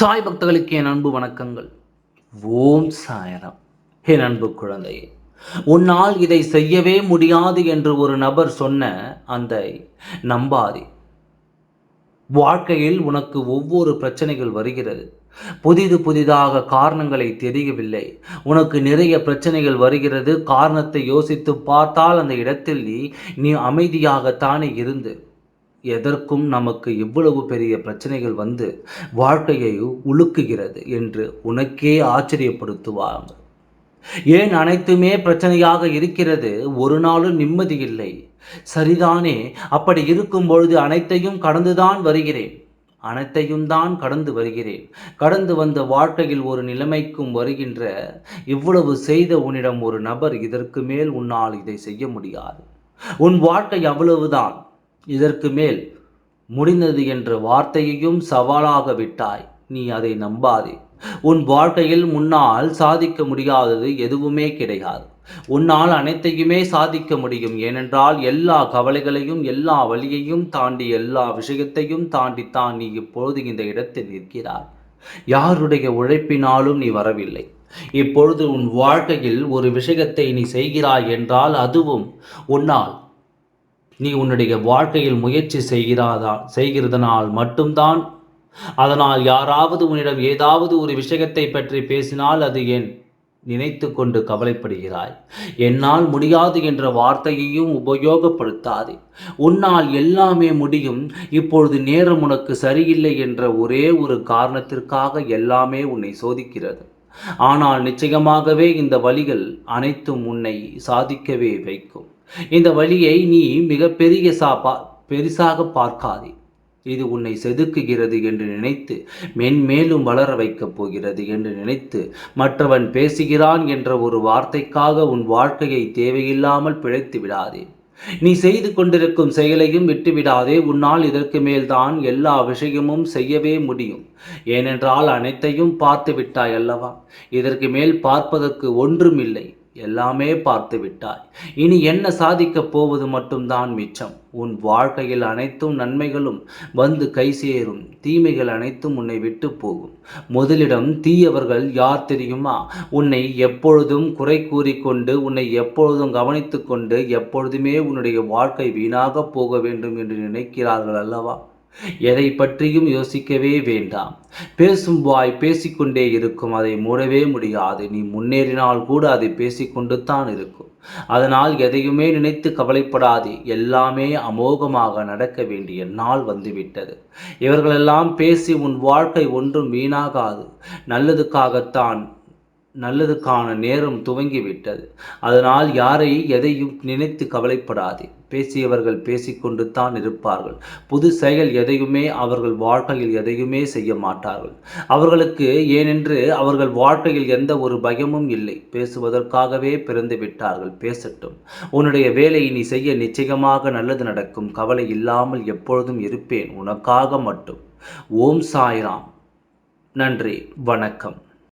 சாய் பக்தர்களுக்கு என் அன்பு வணக்கங்கள். ஓம் சாயரம். என் அன்பு குழந்தையே உன்னால் இதை செய்யவே முடியாது என்று ஒரு நபர் சொன்ன அந்த நம்பாதே. வாழ்க்கையில் உனக்கு ஒவ்வொரு பிரச்சனைகள் வருகிறது. புதிது புதிதாக காரணங்களை தெரியவில்லை. உனக்கு நிறைய பிரச்சனைகள் வருகிறது. காரணத்தை யோசித்து பார்த்தால் அந்த இடத்தில் நீ நீ அமைதியாகத்தானே இருந்து எதற்கும் நமக்கு இவ்வளவு பெரிய பிரச்சனைகள் வந்து வாழ்க்கையை உலுக்குகிறது என்று உனக்கே ஆச்சரியப்படுத்துவாங்க ஏன் அனைத்துமே பிரச்சனையாக இருக்கிறது? ஒரு நாளும் நிம்மதி இல்லை. சரிதானே அப்படி இருக்கும் பொழுது அனைத்தையும் கடந்துதான் வருகிறேன். அனைத்தையும் தான் கடந்து வருகிறேன். கடந்து வந்த வாழ்க்கையில் ஒரு நிலைமைக்கும் வருகின்ற இவ்வளவு செய்த உன்னிடம் ஒரு நபர் இதற்கு மேல் உன்னால் இதை செய்ய முடியாது. உன் வாழ்க்கை அவ்வளவுதான். இதற்கு மேல் முடிந்தது என்ற வார்த்தையையும் சவாலாக விட்டாய். நீ அதை நம்பாதே. உன் வாழ்க்கையில் முன்னால் சாதிக்க முடியாதது எதுவுமே கிடையாது. உன்னால் அனைத்தையுமே சாதிக்க முடியும். ஏனென்றால் எல்லா கவலைகளையும் எல்லா வழியையும் தாண்டி எல்லா விஷயத்தையும் தாண்டித்தான் நீ இப்பொழுது இந்த இடத்தில் நிற்கிறாய். யாருடைய உழைப்பினாலும் நீ வரவில்லை. இப்பொழுது உன் வாழ்க்கையில் ஒரு விஷயத்தை நீ செய்கிறாய் என்றால் அதுவும் உன்னால் நீ உன்னுடைய வாழ்க்கையில் முயற்சி செய்கிறாதா செய்கிறதனால் மட்டும்தான். அதனால் யாராவது உன்னிடம் ஏதாவது ஒரு விஷயத்தை பற்றி பேசினால் அது ஏன் நினைத்து கொண்டு கவலைப்படுகிறாய். என்னால் முடியாது என்ற வார்த்தையையும் உபயோகப்படுத்தாதே. உன்னால் எல்லாமே முடியும். இப்பொழுது நேரம் உனக்கு சரியில்லை என்ற ஒரே ஒரு காரணத்திற்காக எல்லாமே உன்னை சோதிக்கிறது. ஆனால் நிச்சயமாகவே இந்த வழிகள் அனைத்தும் உன்னை சாதிக்கவே வைக்கும். இந்த வழியை நீ மிகப்பெரிய சாப்பா பெரிசாக பார்க்காதே. இது உன்னை செதுக்குகிறது என்று நினைத்து மென்மேலும் வளர வைக்கப் போகிறது என்று நினைத்து மற்றவன் பேசுகிறான் என்ற ஒரு வார்த்தைக்காக உன் வாழ்க்கையை தேவையில்லாமல் பிழைத்து விடாதே. நீ செய்து கொண்டிருக்கும் செயலையும் விட்டுவிடாதே உன்னால் இதற்கு மேல்தான் எல்லா விஷயமும் செய்யவே முடியும். ஏனென்றால் அனைத்தையும் பார்த்து விட்டாய் அல்லவா? இதற்கு மேல் பார்ப்பதற்கு ஒன்றும் இல்லை. எல்லாமே பார்த்து விட்டாய். இனி என்ன சாதிக்கப் போவது மட்டும்தான் மிச்சம். உன் வாழ்க்கையில் அனைத்தும் நன்மைகளும் வந்து கை சேரும். தீமைகள் அனைத்தும் உன்னை விட்டு போகும். முதலிடம் தீயவர்கள் யார் தெரியுமா? உன்னை எப்பொழுதும் குறை கூறிக்கொண்டு உன்னை எப்பொழுதும் கவனித்து கொண்டு எப்பொழுதுமே உன்னுடைய வாழ்க்கை வீணாக போக வேண்டும் என்று நினைக்கிறார்கள் அல்லவா? எதை பற்றியும் யோசிக்கவே வேண்டாம். பேசும் வாய் பேசிக்கொண்டே இருக்கும் அதை மூடவே முடியாது. நீ முன்னேறினால் கூட அதை பேசிக்கொண்டு தான் இருக்கும். அதனால் எதையுமே நினைத்து கவலைப்படாதே. எல்லாமே அமோகமாக நடக்க வேண்டிய நாள் வந்துவிட்டது. இவர்களெல்லாம் பேசி உன் வாழ்க்கை ஒன்றும் வீணாகாது. நல்லதுக்காகத்தான் நல்லதுக்கான நேரம் துவங்கிவிட்டது. அதனால் யாரை எதையும் நினைத்து கவலைப்படாதே. பேசியவர்கள் பேசிக்கொண்டு தான் இருப்பார்கள். புது செயல் எதையுமே அவர்கள் வாழ்க்கையில் எதையுமே செய்ய மாட்டார்கள். அவர்களுக்கு ஏனென்று அவர்கள் வாழ்க்கையில் எந்த ஒரு பயமும் இல்லை. பேசுவதற்காகவே பிறந்து விட்டார்கள். பேசட்டும். உன்னுடைய வேலையை நீ செய்ய நிச்சயமாக நல்லது நடக்கும். கவலை இல்லாமல் எப்பொழுதும் இருப்பேன். உனக்காக மட்டும். ஓம் சாய்ராம். நன்றி. வணக்கம்.